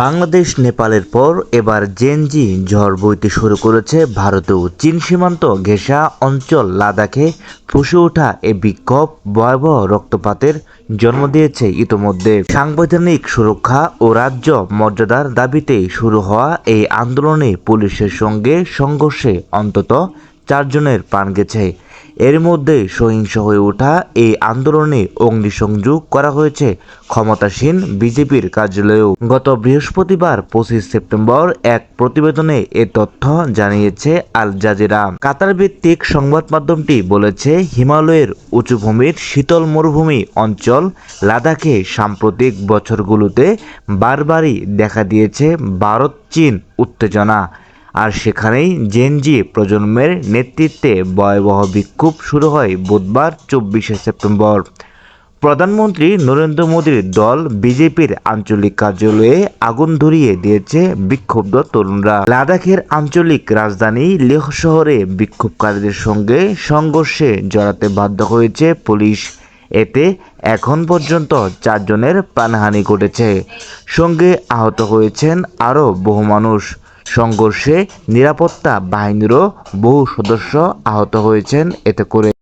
বাংলাদেশ, নেপালের পর এবার জেনজি ঝড় বইতে শুরু করেছে ভারতেও। চীন সীমান্ত ঘেঁষা অঞ্চল লাদাখে ফুসে ওঠা এ বিক্ষোভ ভয়াবহ রক্তপাতের জন্ম দিয়েছে ইতোমধ্যে। সাংবিধানিক সুরক্ষা ও রাজ্য মর্যাদার দাবিতে শুরু হওয়া এই আন্দোলনে পুলিশের সঙ্গে সংঘর্ষে অন্তত চারজনের প্রাণ গেছে। এর মধ্যে সহিংস হয়ে ওঠা এই আন্দোলনে অগ্নিসংযোগ করা হয়েছে ক্ষমতাসীন বিজেপির কার্যালয়েও। গত বৃহস্পতিবার পঁচিশ সেপ্টেম্বর এক প্রতিবেদনে এ তথ্য জানিয়েছে আল জাজিরা। কাতার ভিত্তিক সংবাদ মাধ্যমটি বলেছে, হিমালয়ের উঁচুভূমির শীতল মরুভূমি অঞ্চল লাদাখে সাম্প্রতিক বছরগুলোতে বারবারই দেখা দিয়েছে ভারত চীন উত্তেজনা। আর সেখানেই জেনজি প্রজন্মের নেতৃত্বে ভয়াবহ বিক্ষোভ শুরু হয় বুধবার চব্বিশে সেপ্টেম্বর। প্রধানমন্ত্রী নরেন্দ্র মোদীর দল বিজেপির আঞ্চলিক কার্যালয়ে আগুন ধরিয়ে দিয়েছে বিক্ষুব্ধ তরুণরা। লাদাখের আঞ্চলিক রাজধানী লেহ শহরে বিক্ষোভকারীদের সঙ্গে সংঘর্ষে জড়াতে বাধ্য হয়েছে পুলিশ। এতে এখন পর্যন্ত চারজনের প্রাণহানি ঘটেছে। সঙ্গে আহত হয়েছেন আরও বহু মানুষ। সংঘর্ষে নিরাপত্তা বাহিনীরও বহু সদস্য আহত হয়েছেন। এতে করে